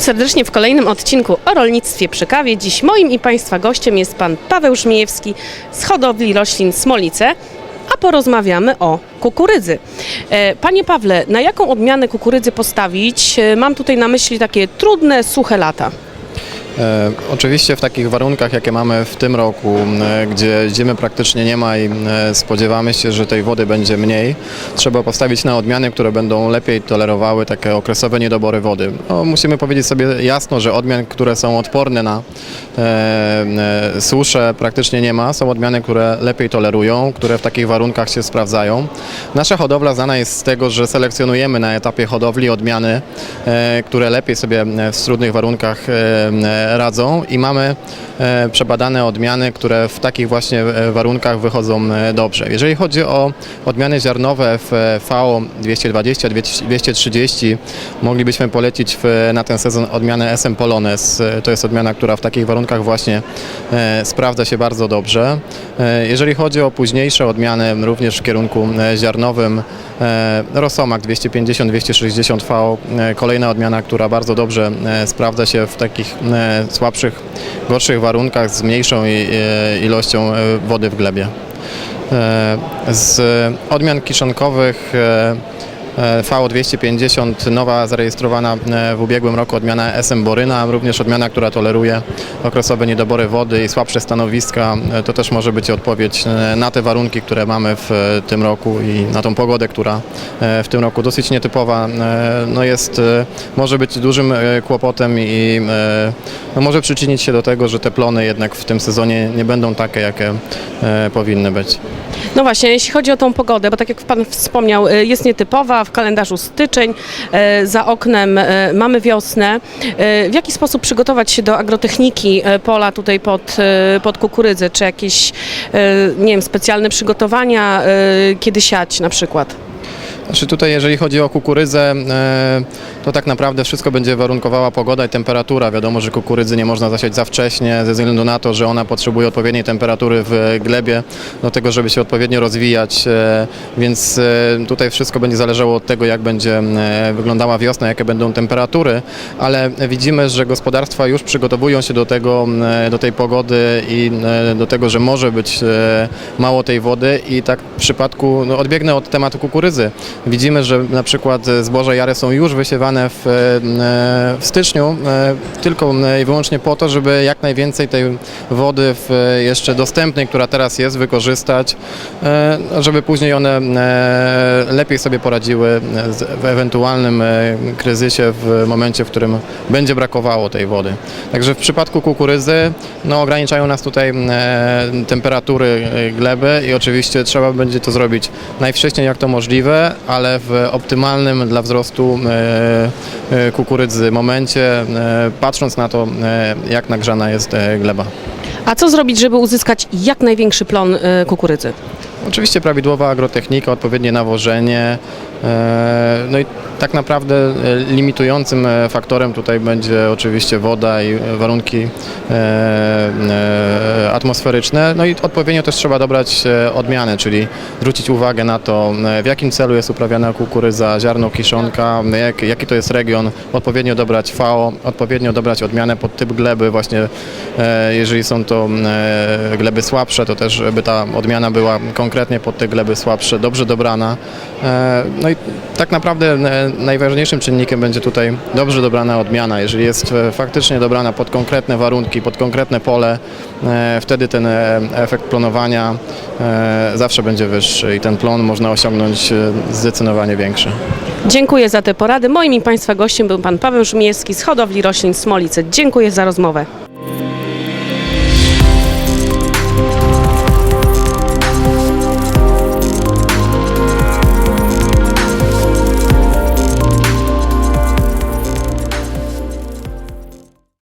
serdecznie w kolejnym odcinku o rolnictwie przy kawie. Dziś moim i Państwa gościem jest Pan Paweł Żmijewski z hodowli roślin Smolice, a porozmawiamy o kukurydzy. E, Panie Pawle, na jaką odmianę kukurydzy postawić? E, Mam tutaj na myśli takie trudne, suche lata. E, oczywiście w takich warunkach, jakie mamy w tym roku, e, gdzie zimy praktycznie nie ma i e, spodziewamy się, że tej wody będzie mniej, trzeba postawić na odmiany, które będą lepiej tolerowały takie okresowe niedobory wody. No, musimy powiedzieć sobie jasno, że odmian, które są odporne na suszę praktycznie nie ma. Są odmiany, które lepiej tolerują, które w takich warunkach się sprawdzają. Nasza hodowla znana jest z tego, że selekcjonujemy na etapie hodowli odmiany, które lepiej sobie w trudnych warunkach radzą i mamy e, przebadane odmiany, które w takich właśnie e, warunkach wychodzą e, dobrze. Jeżeli chodzi o odmiany ziarnowe w e, VO 220, 230, moglibyśmy polecić w, na ten sezon odmianę SM Polones. To jest odmiana, która w takich warunkach właśnie sprawdza się bardzo dobrze. Jeżeli chodzi o późniejsze odmiany, również w kierunku ziarnowym, Rosomak 250-260 V, e, kolejna odmiana, która bardzo dobrze sprawdza się w takich słabszych, gorszych warunkach z mniejszą e, ilością e, wody w glebie. E, Z odmian kiszonkowych e, e, VO250 nowa zarejestrowana e, w ubiegłym roku odmiana SM Boryna, również odmiana, która toleruje okresowe niedobory wody i słabsze stanowiska. E, To też może być odpowiedź na te warunki, które mamy w tym roku i na tą pogodę, która w tym roku dosyć nietypowa no jest, może być dużym kłopotem i no może przyczynić się do tego, że te plony jednak w tym sezonie nie będą takie, jakie powinny być. No właśnie, jeśli chodzi o tą pogodę, bo tak jak Pan wspomniał, e, jest nietypowa, w kalendarzu styczeń, e, za oknem e, mamy wiosnę. W jaki sposób przygotować się do agrotechniki pola tutaj pod, pod kukurydzę? Czy jakieś, nie wiem, specjalne przygotowania, kiedy siać na przykład? Znaczy tutaj jeżeli chodzi o kukurydzę, e, to tak naprawdę wszystko będzie warunkowała pogoda i temperatura. Wiadomo, że kukurydzy nie można zasiać za wcześnie ze względu na to, że ona potrzebuje odpowiedniej temperatury w glebie do tego, żeby się odpowiednio rozwijać, e, więc e, tutaj wszystko będzie zależało od tego, jak będzie wyglądała wiosna, jakie będą temperatury, ale widzimy, że gospodarstwa już przygotowują się do tego, do tej pogody i do tego, że może być mało tej wody i tak w przypadku, no odbiegnę od tematu kukurydzy. Widzimy, że na przykład zboża jare są już wysiewane w, e, w styczniu e, tylko i wyłącznie po to, żeby jak najwięcej tej wody jeszcze dostępnej, która teraz jest, wykorzystać, e, żeby później one e, lepiej sobie poradziły w ewentualnym e, kryzysie w momencie, w którym będzie brakowało tej wody. Także w przypadku kukurydzy no, ograniczają nas tutaj e, temperatury e, gleby i oczywiście trzeba będzie to zrobić najwcześniej jak to możliwe, ale w optymalnym dla wzrostu e, e, kukurydzy momencie, e, patrząc na to, jak nagrzana jest gleba. A co zrobić, żeby uzyskać jak największy plon kukurydzy? Oczywiście prawidłowa agrotechnika, odpowiednie nawożenie. e, No i tak naprawdę e, limitującym e, faktorem tutaj będzie oczywiście woda i warunki atmosferyczne. No i odpowiednio też trzeba dobrać odmianę, czyli zwrócić uwagę na to, w jakim celu jest uprawiana kukurydza, ziarno, kiszonka, jak, jaki to jest region, odpowiednio dobrać FAO, odpowiednio dobrać odmianę pod typ gleby, właśnie jeżeli są to gleby słabsze, to też żeby ta odmiana była konkretnie pod te gleby słabsze, dobrze dobrana. E, No i tak naprawdę e, najważniejszym czynnikiem będzie tutaj dobrze dobrana odmiana. Jeżeli jest e, faktycznie dobrana pod konkretne warunki, pod konkretne pole, wtedy ten efekt plonowania zawsze będzie wyższy i ten plon można osiągnąć zdecydowanie większy. Dziękuję za te porady. Moim i Państwa gościem był Pan Paweł Żmijewski z hodowli roślin Smolice. Dziękuję za rozmowę.